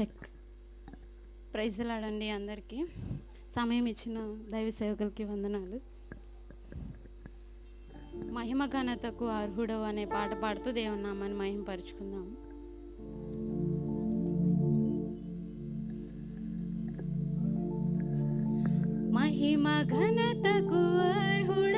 Check. ప్రైజ్లాడండి అందరికీ. సమయం ఇచ్చిన దైవ సేవకులకి వందనాలు. మహిమ ఘనతకు అర్హుడవు అనే పాట పాడుతూ దేవుని నామాన్ని మహిమపరుచుకుందాం మహిమ ఘనతకు అర్హుడు